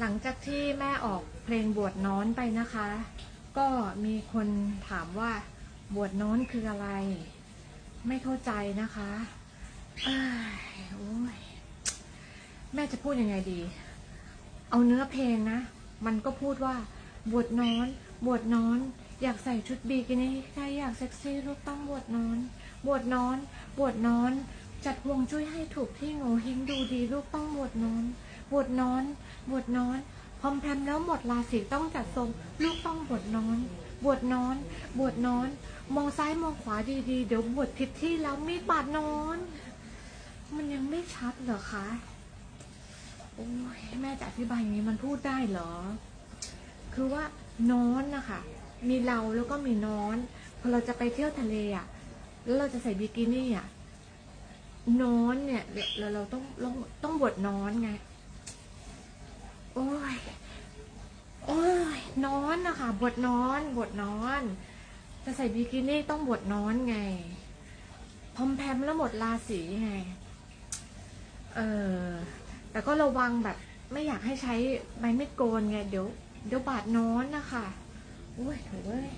หลังจากที่แม่ออกเพลงบวชน้อนไปนะคะ ก็มีคนถามว่าบวชน้อนคืออะไร ไม่เข้าใจนะคะอโอ้ยแม่จะพูดยังไงดี เอาเนื้อเพลงนะ มันก็พูดว่าบวชน้อนบวชน้อน อยากใส่ชุดบีกินี่ใครอยากเซ็กซี่ลูกต้องบวชน้อนบวชน้อนบวชน้อน จัดวงจุ้ยให้ถูกที่โงเฮงดูดีลูกต้องบวชน้อน บวชนอนบวชนอนพอมแพมแล้วหมดราศีต้องจัดทรง ลูกต้องบวชนอน บวชนอน บวชนอน มองซ้ายมองขวาดีๆ เดี๋ยวบวชผิดที่แล้วมีดบาดน้อน มันยังไม่ชัดเหรอคะ โอ้ยแม่จะอธิบายอย่างนี้มันพูดได้เหรอ คือว่านอนนะคะมีเราแล้วก็มีน้อน พอเราจะไปเที่ยวทะเลอะ แล้วเราจะใส่บิกินี่อะน้อนเนี่ยเราเราต้องต้องต้องบวชน้อนไง โอ้ย โอ้ยน้อนนะคะบวชน้อนบวชน้อน จะใส่บิกินี่ต้องบวชน้อนไง พอมแพมแล้วหมดราศีไง เออ แต่ก็ระวังแบบไม่อยากให้ใช้ไม้ไม่โกนไง เดี๋ยว เดี๋ยวบาดน้อนนะคะ โอ้ยโถ่เว้ย